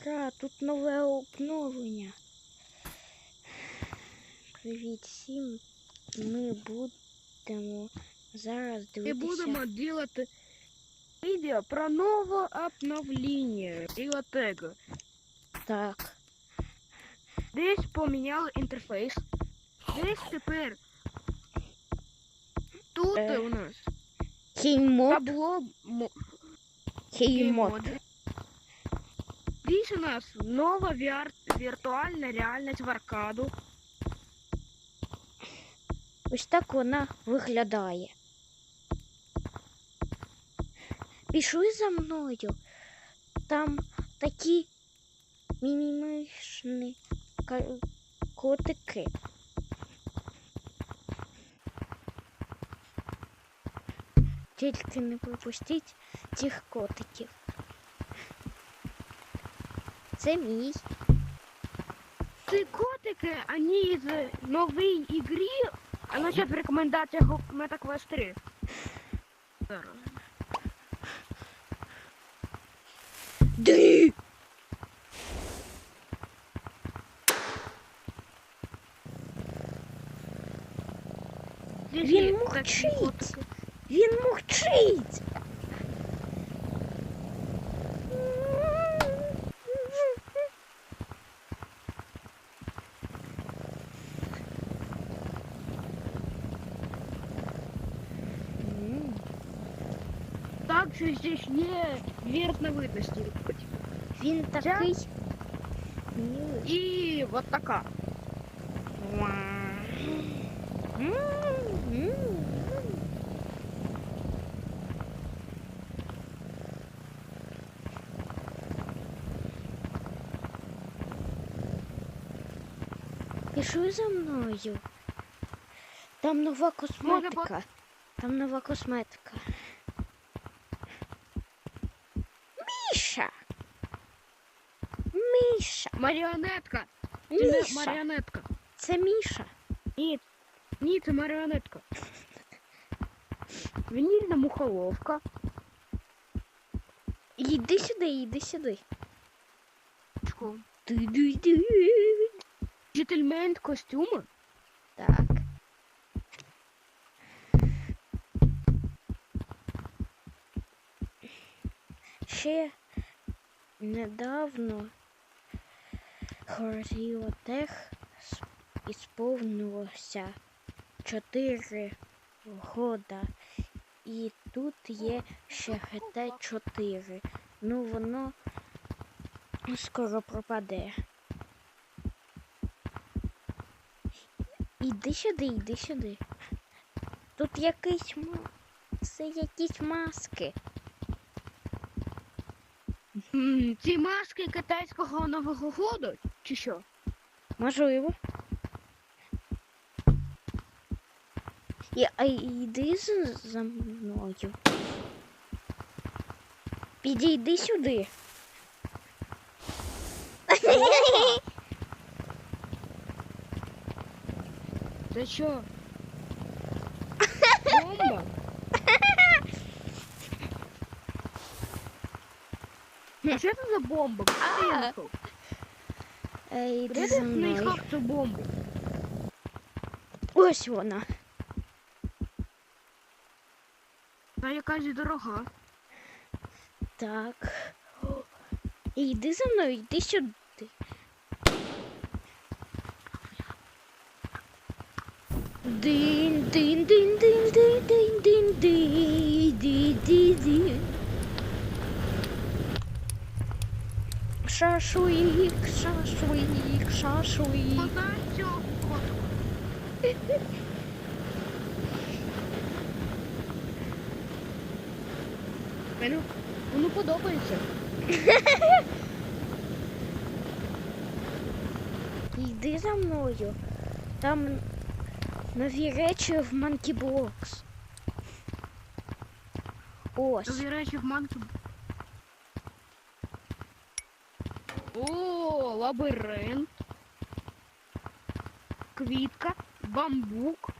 Ура, тут нове обновлення. Привіт всім. Ми будемо зараз І дивитися. будемо делати відео про нове обновлення бібліотеки. Так. Десь поміняли інтерфейс. Десь тепер тут Е, у нас Кеймод. табло мо- Кеймод. Моди. Десь у нас нова VR віртуальна реальність в аркаду. Ось так вона виглядає. Пішли за мною. Там такі мімімишні котики. Тільки не пропустіть цих котиків це мій. Це котики, вони з нової ігри, а ну зараз рекомендація Мета Quest 3. Зараз. Він мовчить! Він мовчить! здесь є вертновидності. Він такий. милий. І вот така. М, м. Пішли за мною. Там нова косметика. Там нова косметика. Міша! Міша! Маріонетка. Це не Міша! маріонетка. Це Міша. Ні, ні, це маріонетка. Вінільна мухоловка. Іди сюди, іди сюди. Чко. Ду-ду-ду. Джентльмен костюми. Так. Ще недавно Хоріотех ісповнилося 4 года. І тут є ще ГТ-4. Ну воно скоро пропаде. Іди сюди, іди сюди. Тут якийсь ма... Це якісь маски. Ці маски китайського Нового году, чи що? Можливо. І, а йди за, за мною. Підійди сюди. Це що? Бомба? Що це за бомба? Де я знайшов? Е, Де Йди ти за мною. знайшов цю бомбу? Ось вона. Та якась дорога. Так. Йди за мною, йди сюди. Дин, дин, дин, дин, дин, дин, дин, дин, дин, дин, дин. шашуїк, шашуїк, шашуїк. Мене воно ну подобається. Йди за мною. Там нові речі в Манкібокс. Ось. Нові речі в Манкібокс. лабіринт. Квітка, бамбук,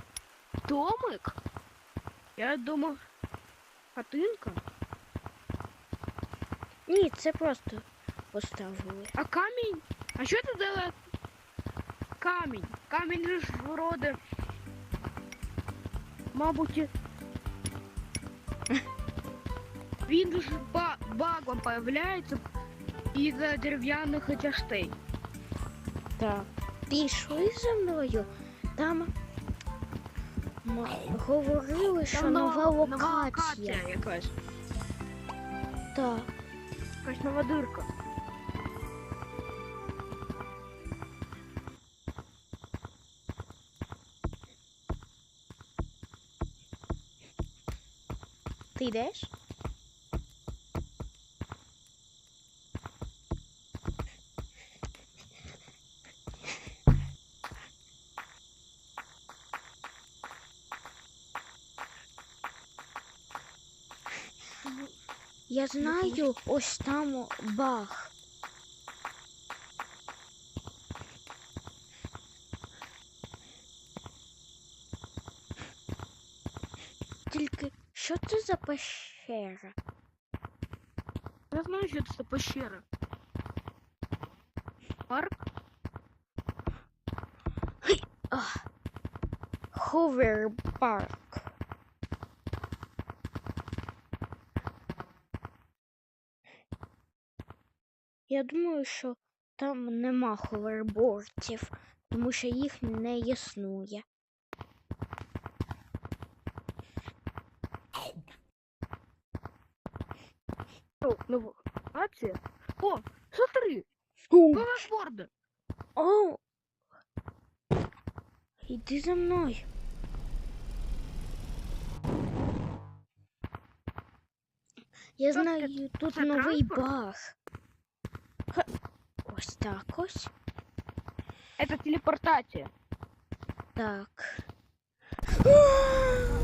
домик. Я думав, хатинка. Ні, це просто поставили. А камінь? А що це за камінь? Камінь же ж вроде. Мабуть. і- Він ж ба багом появляється із-за дерев'яних частей. Так. Пішли за мною. Там м- говорили, що Там нова локація. якась. Так. Якась нова дирка. Ти йдеш? Я знаю, ось там баг. Тільки що це за пещера? Я знаю, що це за пещера. Парк? Хувер парк. Я думаю, що там нема ховербортів, тому що їх не існує. Нова локація. О, смотри, О, Говерборди. о! Іди за мною. Я знаю, тут новий баг. Ось так ось. Это телепортация. Так.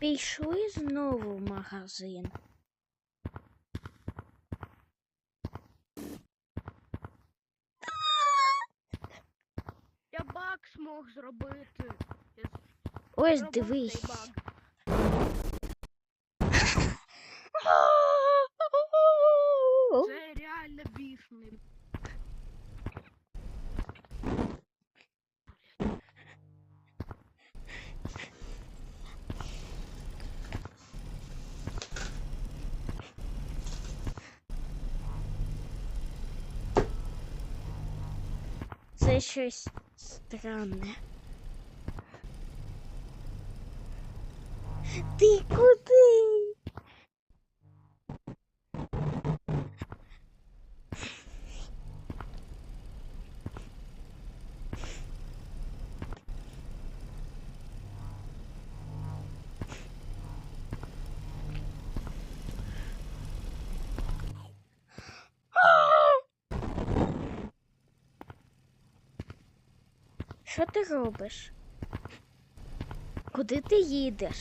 Пішли знову в магазин. Я баг змог зробити. Я Ось зробив дивись. цей Це щось странне. Ти куди? Що ти робиш? Куди ти їдеш?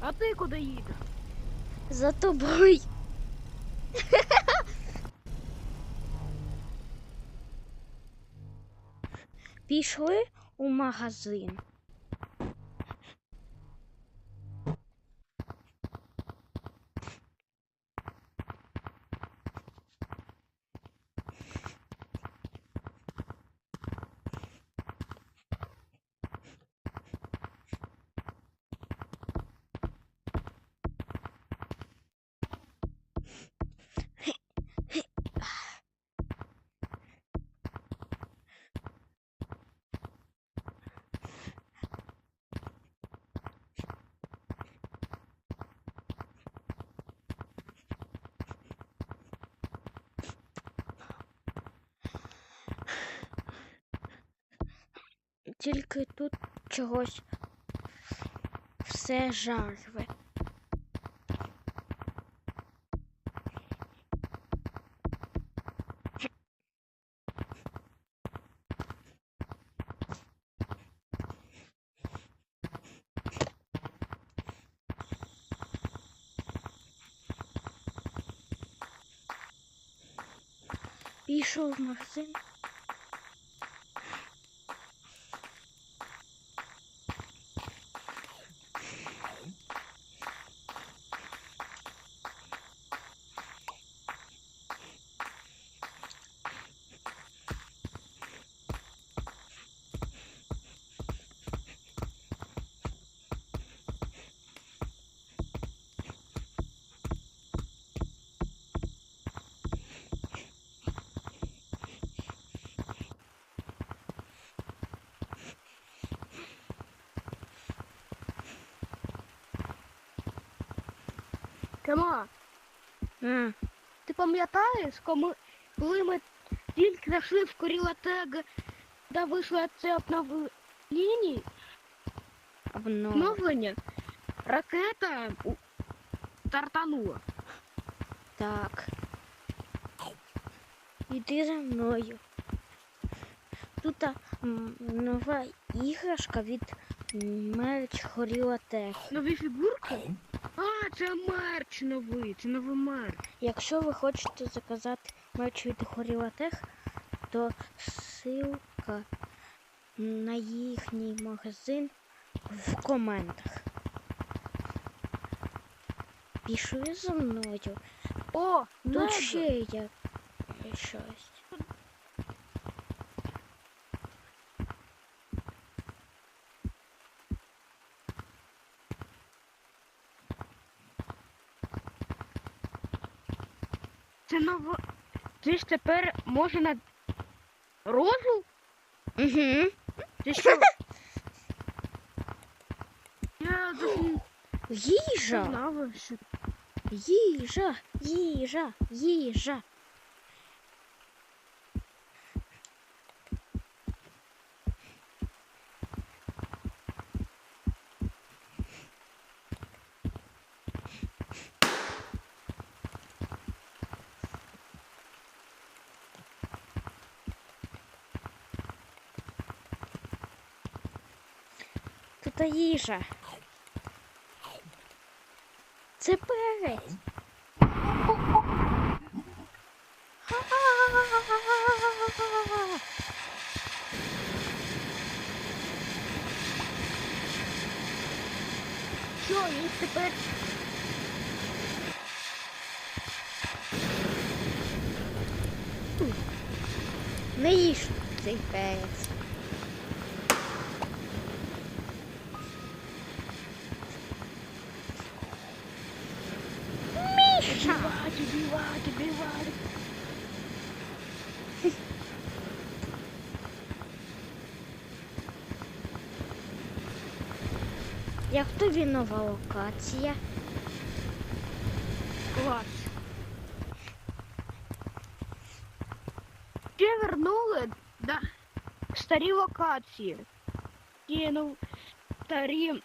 А ти куди їдеш? За тобою. Пішли у магазин. тільки тут чогось все жарве. Пішов в магазин. Тьома, А, ти пам'ятаєш, коли, ми тільки зайшли в Корілатег, де вийшло це обновлення, обнов. обновлення, ракета стартанула. Так. Іди за мною. Тут нова іграшка від мерч Горіла Тех. Нові фігурки? А, це мерч новий, це новий мерч. Якщо ви хочете заказати мерч від Горіла то ссылка на їхній магазин в коментах. Пішли за мною. О, Тут ще є щось. Це ново. Ти ж тепер може на розу? Угу. Ти що? Я досі Їжа! знала, що Їжа! Їжа! Їжа! Тут їжа. Це перець. Що, їх тепер Не їж цей перець. Як тобі нова локація? Клас. Ще вернули да, старі локації. Ті, ну, старі.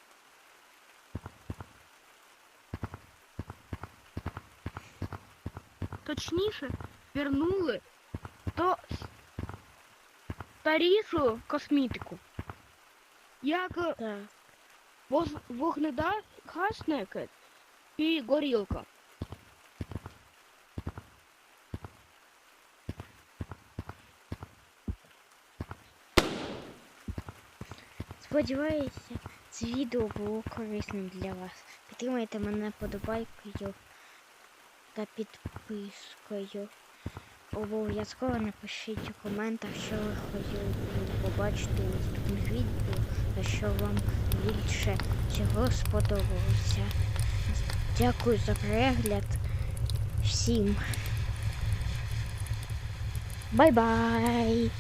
Точніше, вернули то старішу косметику. Як Так. Вогнегасник і горілка. Сподіваюся, це відео було корисним для вас. Підтримайте мене подобайкою та підпискою. Обов'язково напишіть у коментах, що ви хотіли побачити у наступних відео та що вам більше цього сподобалося. Дякую за перегляд. Всім. Бай-бай!